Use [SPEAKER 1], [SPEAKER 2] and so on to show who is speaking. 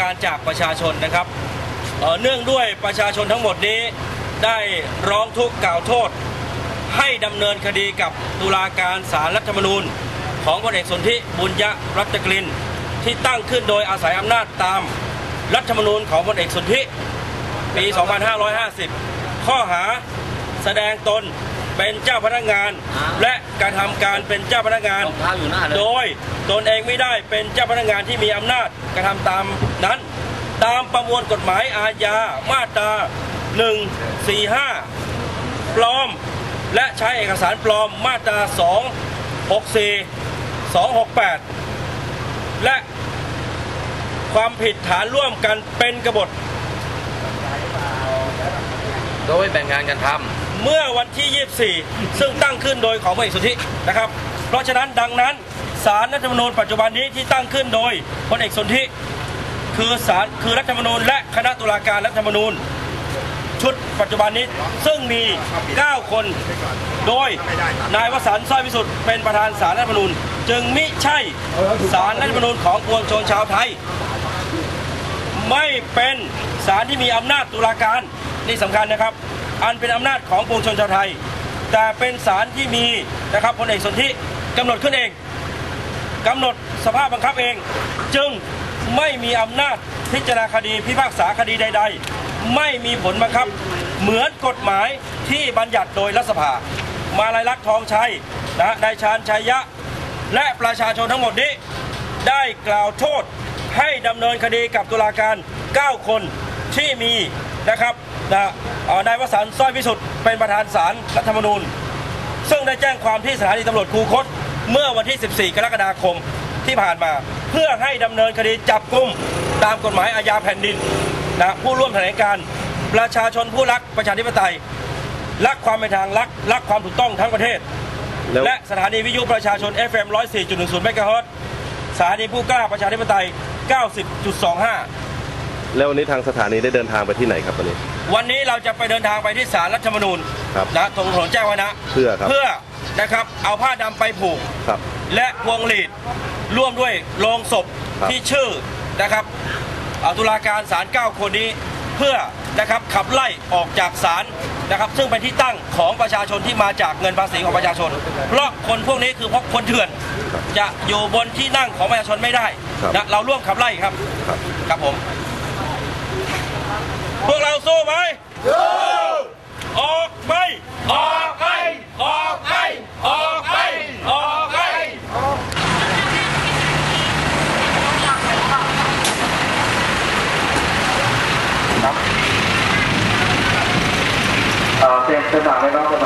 [SPEAKER 1] การจากประชาชนนะครับเนื่องด้วยประชาชนทั้งหมดนี้ได้ร้องทุกข์กล่าวโทษ ให้ดำเนินคดีกับตุลาการศาลรัฐธรรมนูญ ของพลเอกสนธิบุญยรัตกลินที่ตั้งขึ้นโดยอาศัยอำนาจตามรัฐธรรมนูญของพลเอกสนธิปี 2550 ข้อหาแสดงตน เป็นเจ้าพนักงานและกระทำการเป็นเจ้าพนักงาน
[SPEAKER 2] รองเท้าอยู่หน้าเลย
[SPEAKER 1] โดยตนเองไม่ได้เป็นเจ้าพนักงานที่มีอำนาจกระทำตามนั้น ตามประมวลกฎหมายอาญามาตรา145 ปลอม และใช้เอกสารปลอมมาตรา264 268 และความผิดฐานร่วมกันเป็นกบฏ
[SPEAKER 2] โดยแบ่งงานกันท
[SPEAKER 1] เมื่อวันที่ 24 ซึ่งตั้งขึ้นโดยของพลเอกสุทธินะครับ เพราะฉะนั้นดังนั้นสารรัฐธรรมนูญปัจจุบันนี้ที่ตั้งขึ้นโดยพลเอกสนธิคือสารคือรัฐธรรมนูญ และคณะตุลาการรัฐธรรมนูญ ชุดปัจจุบันนี้ซึ่งมี 9 คน โดยนายวสันต์สร้อยวิสุทธิ์เป็นประธานสารรัฐธรรมนูญ จึงมิใช่สารรัฐธรรมนูญของปวงชนชาวไทย ไม่เป็นศาลที่มีอำนาจตุลาการนี่สำคัญนะครับ อันเป็นอำนาจของปวงชนชาวไทย แต่เป็นศาลที่มีนะครับพลเอกสนธิกำหนดขึ้นเองกำหนดสภาพบังคับเอง จึงไม่มีอำนาจพิจารณาคดีพิพากษาคดีใด ๆ ไม่มีผลบังคับ เหมือนกฎหมายที่บัญญัติโดยรัฐสภา มาลายลักษณ์ทองชัยนะนายชาญชัยยะ และประชาชนทั้งหมดนี้ ได้กล่าวโทษให้ดำเนินคดีกับตุลาการ 9 คนที่มีนะครับ นะเอ่อนายวสันต์สร้อยวิสุทธิ์เป็นประธานศาลรัฐธรรมนูญ ซึ่งได้แจ้งความที่สถานีตำรวจคูคต เมื่อวันที่ 14 กรกฎาคมที่ผ่านมา เพื่อให้ดำเนินคดีจับกุมตามกฎหมายอาญาแผ่นดินนะผู้ร่วมแถลงการณ์ประชาชนผู้รักประชาธิปไตยรักความเป็นทางรักรักความถูกต้องทั้งประเทศ
[SPEAKER 3] แล้ว
[SPEAKER 1] และสถานีวิทยุประชาชน FM 104.10เมกะเฮิรตซ์สถานีผู้กล้าประชาธิปไตย 90.25
[SPEAKER 3] แล้ววันนี้ทางสถานีได้เดินทางไปที่ไหนครับวันนี้
[SPEAKER 1] วันนี้เราจะไปเดินทางไปที่ศาลรัฐธรรมนูญ
[SPEAKER 3] ครับ
[SPEAKER 1] นะตรงถนนแจ้งวัฒนะ
[SPEAKER 3] เพื่อครับ
[SPEAKER 1] เพื่อนะครับเอาผ้าดำไปผูก
[SPEAKER 3] ครับ
[SPEAKER 1] และพวงหลีดร่วมด้วยโลงศพ
[SPEAKER 3] ครับ
[SPEAKER 1] ที่ชื่อนะครับเอาตุลาการศาล9คนนี้เพื่อนะครับขับไล่ออกจากศาลนะครับ ซึ่งเป็นที่ตั้งของประชาชนที่มาจากเงินภาษีของประชาชน เพราะคนพวกนี้คือพวกคนเถื่อน จะอยู่บนที่นั่งของประชาชนไม่ได้
[SPEAKER 3] ครับ
[SPEAKER 1] นะเราร่วมขับไล่ครับ
[SPEAKER 3] ครับ
[SPEAKER 1] ครับผม พวกเราสู้ไหมสู้ออกไปออกไปออกไปออกไปออกไป
[SPEAKER 4] เอ่อเตรียมสมัครเลยน้องสมัครเลย